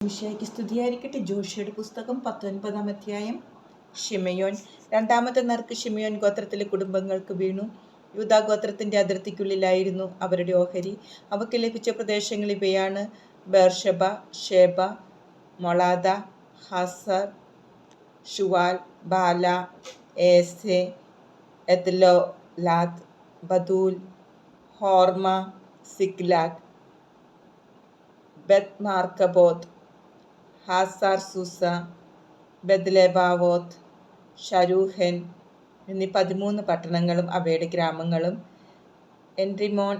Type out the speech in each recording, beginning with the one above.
മിശിഹായ്ക്ക് സ്തുതിയായിരിക്കട്ടെ. ജോഷിയുടെ പുസ്തകം പത്തൊൻപതാം അധ്യായം. ഷിമയോൻ. രണ്ടാമത്തെ നേർക്ക് ഷിമയോൻ ഗോത്രത്തിലെ കുടുംബങ്ങൾക്ക് വീണു. യൂതാ ഗോത്രത്തിന്റെ അതിർത്തിക്കുള്ളിലായിരുന്നു അവരുടെ ഓഹരി. അവക്ക് ലഭിച്ച പ്രദേശങ്ങൾ ഇവയാണ് Beersheba Sheba Moladah Hazar Shual Balah Ezem Eltolad Bethul Hormah Ziklag Beth Marcaboth Hazar Susah Bethlebaoth Sharuhen എന്നീ പതിമൂന്ന് പട്ടണങ്ങളും അവയുടെ ഗ്രാമങ്ങളും എൻറിമോൺ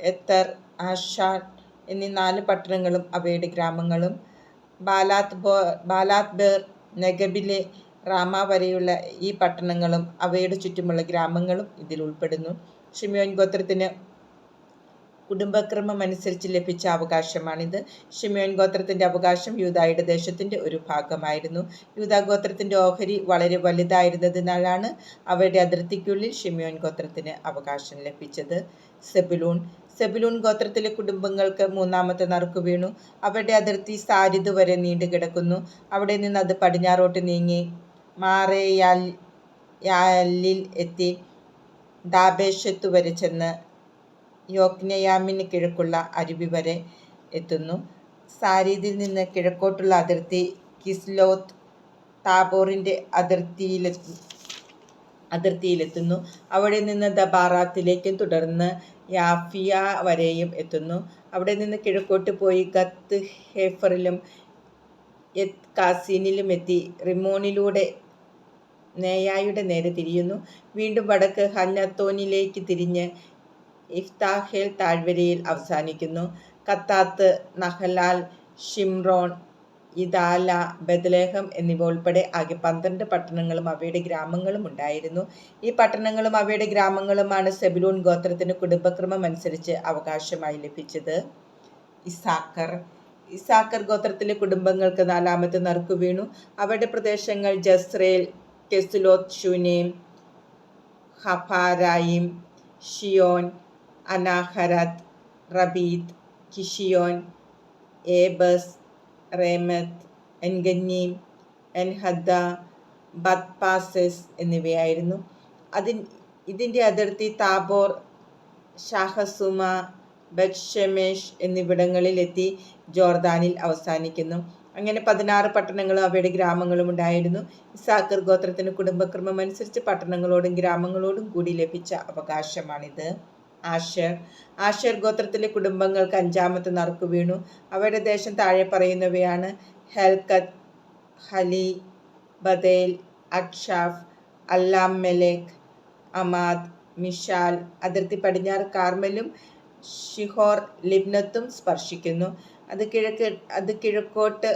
എത്തർ ആഷാൻ എന്നീ നാല് പട്ടണങ്ങളും അവയുടെ ഗ്രാമങ്ങളും ബാലാത് ബോ ബാലാത് ബേർ നെഗബിലെ റാമ വരെയുള്ള ഈ പട്ടണങ്ങളും അവയുടെ ചുറ്റുമുള്ള ഗ്രാമങ്ങളും ഇതിൽ ഉൾപ്പെടുന്നു. ഷിമിയോൻ ഗോത്രത്തിന് കുടുംബക്രമം അനുസരിച്ച് ലഭിച്ച അവകാശമാണിത്. ഷിമയോൻ ഗോത്രത്തിന്റെ അവകാശം യൂതായുടെ ദേശത്തിന്റെ ഒരു ഭാഗമായിരുന്നു. യൂതാ ഗോത്രത്തിന്റെ ഓഹരി വളരെ വലുതായിരുന്നതിനാലാണ് അവരുടെ അതിർത്തിക്കുള്ളിൽ ഷിമയോൻ ഗോത്രത്തിന് അവകാശം ലഭിച്ചത്. സെബിലൂൺ. സെബിലൂൺ ഗോത്രത്തിലെ കുടുംബങ്ങൾക്ക് മൂന്നാമത്തെ നറുക്ക് വീണു. അവരുടെ അതിർത്തി സാരിദ് വരെ നീണ്ടു കിടക്കുന്നു അവിടെ നിന്ന് അത് പടിഞ്ഞാറോട്ട് നീങ്ങി മാറേയാൽ യാലിൽ എത്തി ദാബേശത്തു വരെ ചെന്ന് യോക്നയാമിന് കിഴക്കുള്ള അരുവി വരെ എത്തുന്നു. സാരീദിൽ നിന്ന് കിഴക്കോട്ടുള്ള അതിർത്തി കിസ്ലോത്ത് താബോറിന്റെ അതിർത്തിയിലെ അതിർത്തിയിലെത്തുന്നു. അവിടെ നിന്ന് ദബാറാത്തിലേക്കും തുടർന്ന് യാഫിയ വരെയും എത്തുന്നു. അവിടെ നിന്ന് കിഴക്കോട്ട് പോയി ഗത്ത് ഹേഫറിലും എത് കാസീനിലും എത്തി. റിമോണിലൂടെ നേയായുടെ നേരെ തിരിയുന്നു. വീണ്ടും വടക്ക് ഹന്നത്തോനിലേക്ക് തിരിഞ്ഞ് ഇഫ്താഹേൽ താഴ്വരയിൽ അവസാനിക്കുന്നു. കത്താത്ത് നഹലാൽ ഷിംറോൺ ഇദാല ബദലേഹം എന്നിവ ഉൾപ്പെടെ ആകെ പന്ത്രണ്ട് പട്ടണങ്ങളും അവയുടെ ഗ്രാമങ്ങളും ഉണ്ടായിരുന്നു. ഈ പട്ടണങ്ങളും അവയുടെ ഗ്രാമങ്ങളുമാണ് സെബിലൂൺ ഗോത്രത്തിന് കുടുംബക്രമം അനുസരിച്ച് അവകാശമായി ലഭിച്ചത്. ഇസാക്കർ. ഇസാക്കർ ഗോത്രത്തിലെ കുടുംബങ്ങൾക്ക് നാലാമത്തെ നറുക്കു വീണു. അവരുടെ പ്രദേശങ്ങൾ Jezreel Chesulloth Shunem Hapharaim Shion Anaharath Rabbith Kishion Ebez Remeth എൻഗന്നീം എൻഹദ്ദ ബത്പാസസ് എന്നിവയായിരുന്നു. അതിൻ ഇതിന്റെ അതിർത്തി താബോർ ഷാഹസുമ ബത്ഷമേഷ് എന്നിവിടങ്ങളിലെത്തി ജോർദാനിൽ അവസാനിക്കുന്നു. അങ്ങനെ പതിനാറ് പട്ടണങ്ങളും അവയുടെ ഗ്രാമങ്ങളും ഉണ്ടായിരുന്നു. ഇസാക്കർ ഗോത്രത്തിന് കുടുംബക്രമം അനുസരിച്ച് പട്ടണങ്ങളോടും ഗ്രാമങ്ങളോടും കൂടി ലഭിച്ച അവകാശമാണിത്. ആഷർ ആഷർ ഗോത്രത്തിലെ കുടുംബങ്ങൾക്ക് അഞ്ചാമത്തെ നറുക്ക് വീണു. അവരുടെ ദേശം താഴെ പറയുന്നവയാണ് ഹെൽക്കത്ത് ഹലി ബദേൽ അക്ഷാഫ് അല്ലാം മെലേഖ് അമാദ് മിഷാൽ അതിർത്തി പടിഞ്ഞാറ് കാർമലും ഷിഹോർ ലിബ്നത്തും സ്പർശിക്കുന്നു. അത് കിഴക്ക് അത് കിഴക്കോട്ട്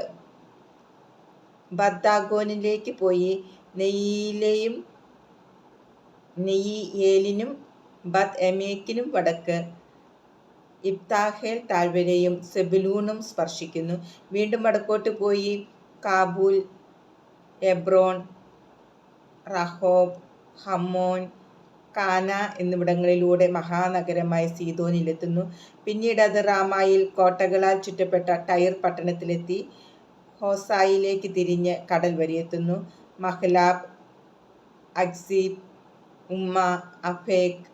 ബദ്ദാഗോനിലേക്ക് പോയി. നെയ്യിലെയും നെയ്യേലിനും ബത്ത് എമേക്കിനും വടക്ക് ഇബ്താഹേൽ താഴ്വരയും സെബിലൂണും സ്പർശിക്കുന്നു. വീണ്ടും വടക്കോട്ട് പോയി കാബൂൽ എബ്രോൺ റഹോബ് ഹമ്മോൻ കാന എന്നിവിടങ്ങളിലൂടെ മഹാനഗരമായ സീതോനിലെത്തുന്നു പിന്നീട് അത് റാമായിൽ കോട്ടകളാൽ ചുറ്റപ്പെട്ട ടയർ പട്ടണത്തിലെത്തി ഹോസായിലേക്ക് തിരിഞ്ഞ് കടൽ വരെയെത്തുന്നു മഹ്ലാബ് അക്സീബ് ഉമ്മ അഫേഖ്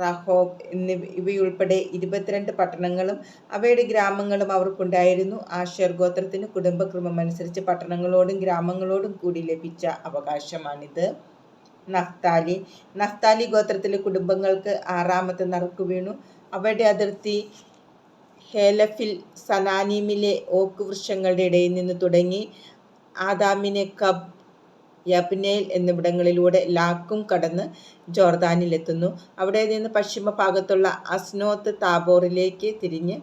റഹോബ് എന്നിവ ഇവയുൾപ്പെടെ ഇരുപത്തിരണ്ട് പട്ടണങ്ങളും അവയുടെ ഗ്രാമങ്ങളും അവർക്കുണ്ടായിരുന്നു. ആഷർ ഗോത്രത്തിന് കുടുംബക്രമം അനുസരിച്ച് പട്ടണങ്ങളോടും ഗ്രാമങ്ങളോടും കൂടി ലഭിച്ച അവകാശമാണിത്. നഫ്താലി നഫ്താലി ഗോത്രത്തിലെ കുടുംബങ്ങൾക്ക് ആറാമത്തെ നറുക്ക് വീണു. അവയുടെ അതിർത്തി ഹേലഫിൽ സനാനീമിലെ ഓക്ക് വൃക്ഷങ്ങളുടെ ഇടയിൽ നിന്ന് തുടങ്ങി. ആദാമിനെ കബ് യബ്നേൽ എന്നിവിടങ്ങളിലൂടെ ലാക്കും കടന്ന് ജോർദാനിലെത്തുന്നു. അവിടെ നിന്ന് പശ്ചിമ ഭാഗത്തുള്ള അസ്നോത്ത് താബോറിലേക്ക് തിരിഞ്ഞ്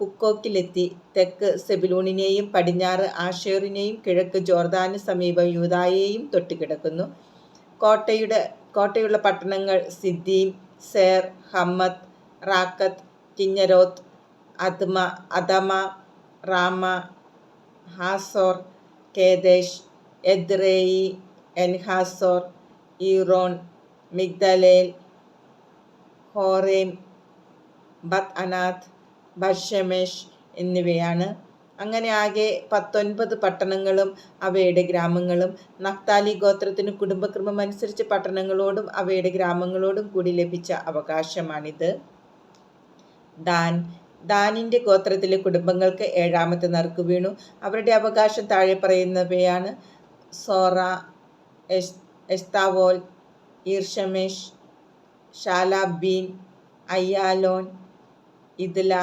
കുക്കോക്കിലെത്തി. തെക്ക് സെബിലൂണിനെയും പടിഞ്ഞാറ് ആഷേറിനെയും കിഴക്ക് ജോർദാന് സമീപം യൂതായെയും തൊട്ടുകിടക്കുന്നു. കോട്ടയുടെ കോട്ടയുള്ള പട്ടണങ്ങൾ സിദ്ദീം സേർ ഹമ്മത്ത് റാക്കത്ത് കിഞ്ഞരോത്ത് അദ്മ അദമ റാമ ഹാസോർ കേദേശ് എദ്രേയി എൻഹാസോർ ഈറോൺ മിഗ്ദലേൽ ഹോറേം ബത് അനാഥ് ബഷമേഷ് എന്നിവയാണ്. അങ്ങനെ ആകെ പത്തൊൻപത് പട്ടണങ്ങളും അവയുടെ ഗ്രാമങ്ങളും. നഫ്താലി ഗോത്രത്തിന് കുടുംബക്രമമനുസരിച്ച് പട്ടണങ്ങളോടും അവയുടെ ഗ്രാമങ്ങളോടും കൂടി ലഭിച്ച അവകാശമാണിത്. ദാൻ ദാനിന്റെ ഗോത്രത്തിലെ കുടുംബങ്ങൾക്ക് ഏഴാമത്തെ നറുക്ക് വീണു. അവരുടെ അവകാശം താഴെ പറയുന്നവയാണ് സോറ S എസ്താവോൽ ഈർഷമേഷ് ഷാലാബീൻ അയ്യാലോൻ ഇദ്ല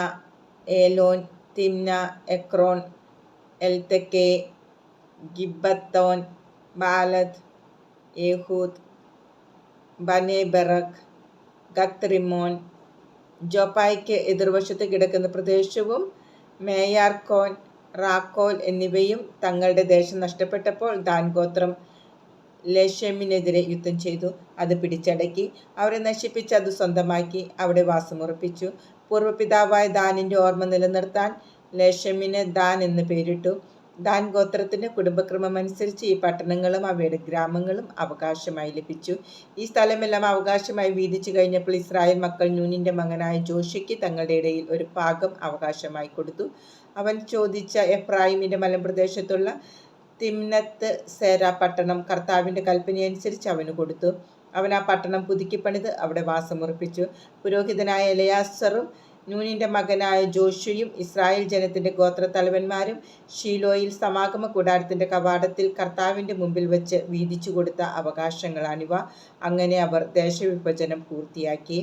Elon Timnah Ekron എൽതെക്കെ ഗിബത്തോൻ Balad Ehud ബനേബെറക് ഗത്രിമോൻ ജോപ്പായ്ക്ക് എതിർവശത്ത് കിടക്കുന്ന പ്രദേശവും മേയാർക്കോൻ റാക്കോൽ എന്നിവയും തങ്ങളുടെ ദേശം നഷ്ടപ്പെട്ടപ്പോൾ ദാൻ ഗോത്രം ലേഷമിനെതിരെ യുദ്ധം ചെയ്തു. അത് പിടിച്ചടക്കി. അവരെ നശിപ്പിച്ച് അത് സ്വന്തമാക്കി. അവിടെ വാസമുറപ്പിച്ചു. പൂർവപിതാവായ ദാനിന്റെ ഓർമ്മ നിലനിർത്താൻ ലേഷമിന് ദാൻ എന്ന് പേരിട്ടു. ദാൻ ഗോത്രത്തിന് കുടുംബക്രമമനുസരിച്ച് ഈ പട്ടണങ്ങളും അവയുടെ ഗ്രാമങ്ങളും അവകാശമായി ലഭിച്ചു. ഈ സ്ഥലമെല്ലാം അവകാശമായി വീതിച്ചു കഴിഞ്ഞപ്പോൾ ഇസ്രായേൽ മക്കൾ ന്യൂനിന്റെ മകനായ ജോഷിക്ക് തങ്ങളുടെ ഇടയിൽ ഒരു ഭാഗം അവകാശമായി കൊടുത്തു. അവൻ ചോദിച്ച എഫ്രാഹിമിന്റെ മലമ്പ്രദേശത്തുള്ള തിമ്നത്ത് സേര പട്ടണം കർത്താവിന്റെ കൽപ്പനയനുസരിച്ച് അവന് കൊടുത്തു. അവൻ ആ പട്ടണം പുതുക്കിപ്പണിത് അവിടെ വാസമുറപ്പിച്ചു. പുരോഹിതനായ എലയാസറും നൂനിന്റെ മകനായ ജോഷുയും ഇസ്രായേൽ ജനത്തിന്റെ ഗോത്രത്തലവന്മാരും ഷീലോയിൽ സമാഗമ കൂടാരത്തിന്റെ കവാടത്തിൽ കർത്താവിന്റെ മുമ്പിൽ വെച്ച് വീതിച്ചു കൊടുത്ത അവകാശങ്ങളാണിവ. അങ്ങനെ അവർ ദേശവിഭജനം പൂർത്തിയാക്കി.